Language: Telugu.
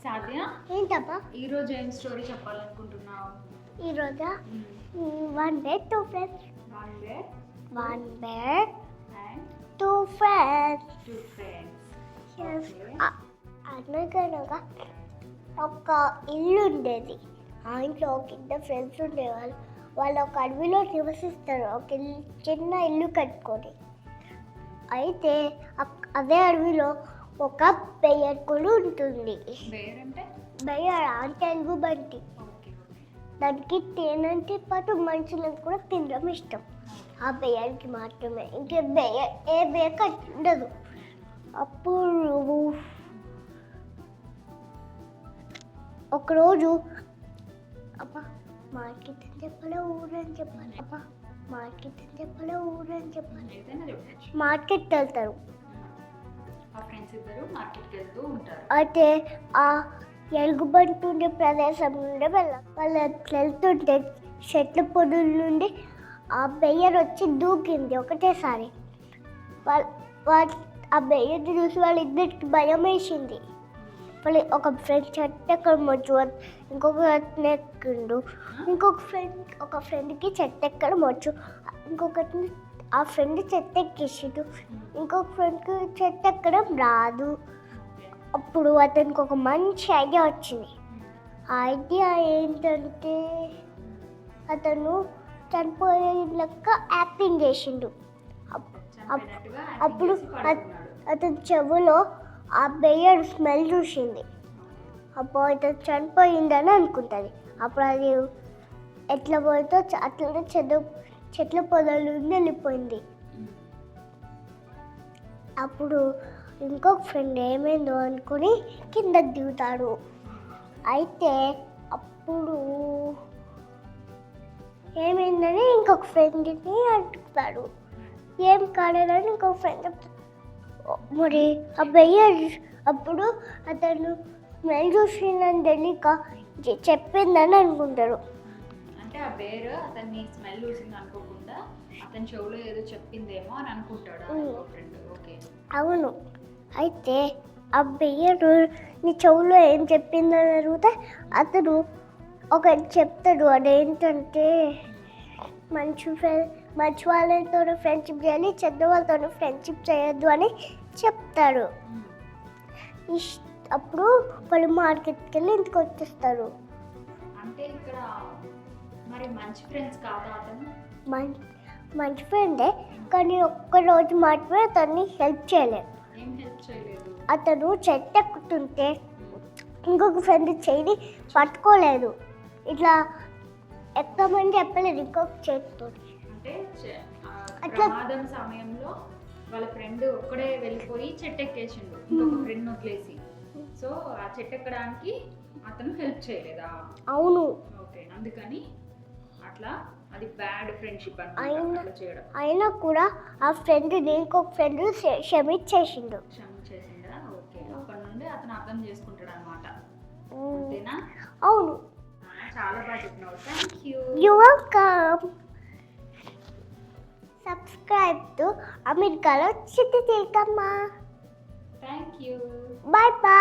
సాధ్య ఏంటబ్బా ఈ రోజు ఏం స్టోరీ చెప్పాలనుకుంటున్నావు? ఈరోజు one bed two friends one bed one bed and two friends two friends అనగనగా ఒక ఇల్లు ఉండేది ఆ ఇంట్లో ఒక ఇద్దరు ఫ్రెండ్స్ ఉండేవాళ్ళు. వాళ్ళు ఒక అడవిలో నివసిస్తారు. ఒక చిన్న ఇల్లు కట్టుకొని. అయితే అదే అడవిలో ఒక బెయ్యర్ కూడా ఉంటుంది బెయ్యర్ అంటే ఎలుగు బంటి. ఓకే. దానికి తేనంటే పాటు మనుషులకు కూడా తినడం ఇష్టం. ఆ బెయ్యానికి మాత్రమే. ఇంకే బెయ్య ఏ బేక ఉండదు. అప్పుడు ఒకరోజు అబ్బా మార్కెట్ అని చెప్పాలా ఊరని చెప్పాలి? అబ్బా. మార్కెట్ అని చెప్పాలా ఊరని చెప్పాలి? మార్కెట్కి వెళ్తారు. ఫ్రెండ్స్ ఇద్దరు మార్కెట్కి వెళ్తూ ఉంటారు. అయితే ఆ ఎలుగుబంటి ఉండే ప్రదేశం నుండి వెళ్ళాలి వాళ్ళు వెళ్తుంటే చెట్ల పొడుల నుండి ఆ బెయ్యర్ వచ్చి దూకింది ఒకటేసారి. వాళ్ళ ఆ బెయ్యర్ చూసి వాళ్ళిద్దరికి భయం వేసింది. మళ్ళీ ఒక ఫ్రెండ్ చెట్టు ఎక్కడం వచ్చు ఇంకొక ఎక్కిండు. ఇంకొక ఫ్రెండ్ ఒక ఫ్రెండ్కి చెట్టు ఎక్కడం వచ్చు ఇంకొకటి ఆ ఫ్రెండ్ చెత్త ఎక్కేసాడు. ఇంకొక ఫ్రెండ్కి చెత్త ఎక్కడం రాదు. అప్పుడు అతనికి ఒక మంచి ఐడియా వచ్చింది. ఆ ఐడియా ఏంటంటే అతను చనిపోయే లెక్క యాక్టింగ్ చేసిండు. అప్పుడు అతని చెవులో ఆ బెయ్యర్ స్మెల్ చూసింది. అప్పుడు అతను చనిపోయిందని అనుకుంటుంది. అప్పుడు అది ఎట్లా పోయిందో చ- అట్లనే చదువు చెట్ల పొదలు నుండి వెళ్ళిపోయింది అప్పుడు ఇంకొక ఫ్రెండ్ ఏమైందో అనుకుని కిందకి దిగుతాడు. అయితే అప్పుడు ఏమైందని ఇంకొక ఫ్రెండ్ని అడుగుతాడు. ఏం కాలేదని ఇంకొక ఫ్రెండ్ చెప్తాడు మరి ఆ అప్పుడు అతను స్మెల్ చూసిందని తెలియక చెప్పిందని అనుకుంటారు. ఆ బేర్ అతన్ని స్మెల్ చూసింది అనుకోకుండా అతని చెవులో ఏదో చెప్పిందేమో అని అనుకుంటాడు. Friend okay. అవును. అయితే ఆ బెయ్యరు నీ చెవులో ఏం చెప్పిందని అడిగితే అతను ఒక చెప్తాడు. అదేంటంటే మంచి ఫ్రెండ్ మంచి వాళ్ళతో ఫ్రెండ్షిప్ చేయాలి చెడ్డ వాళ్ళతో ఫ్రెండ్షిప్ చేయొద్దు అని చెప్తాడు. ఇష్- అప్పుడు వాళ్ళు మార్కెట్కి వెళ్ళి ఇంటికి వచ్చేస్తారు అంటే ఇక్కడ మరి మంచి ఫ్రెండ్స్ కాదా అతను? మంచి ఫ్రెండే కానీ ఒక్క రోజు మాత్రమే అతన్ని హెల్ప్ చేయలేదు. ఏం హెల్ప్ చేయలేదు? అతను చెట్టు ఎక్కుతుంటే ఇంకొక ఫ్రెండ్ చేయి పట్టుకోలేదు. ఇట్లా ఎక్కమని చెప్పలేదు ఇంకొక చేతితో అంటే చె- ఆ అట్లా- ప్రమాదం సమయంలో వాళ్ళ ఫ్రెండ్ ఒక్కడే వెళ్ళిపోయి చెట్టు ఎక్కేసిండు ఇంకొక ఫ్రెండ్ వదిలేసి. సో ఆ చెట్టు ఎక్కడానికి అతను హెల్ప్ చేయలేదా? అవును. ఓకే అందుకని అట్లా? అది బ్యాడ్ ఫ్రెండ్షిప్ చేయడం. అయినా కూడా ఆ ఫ్రెండ్ని ఇంకొక ఫ్రెండ్ క్షమించేసిండు. క్షమ చేసిందా ఓకే. అప్పటి నుండి అతను అర్థం చేసుకుంటాడు అనమాట అవును. చాలా బాగా చెప్పినావు. Thank you you welcome subscribe to అమెరికాలో Chitti Tilkamma thank you bye bye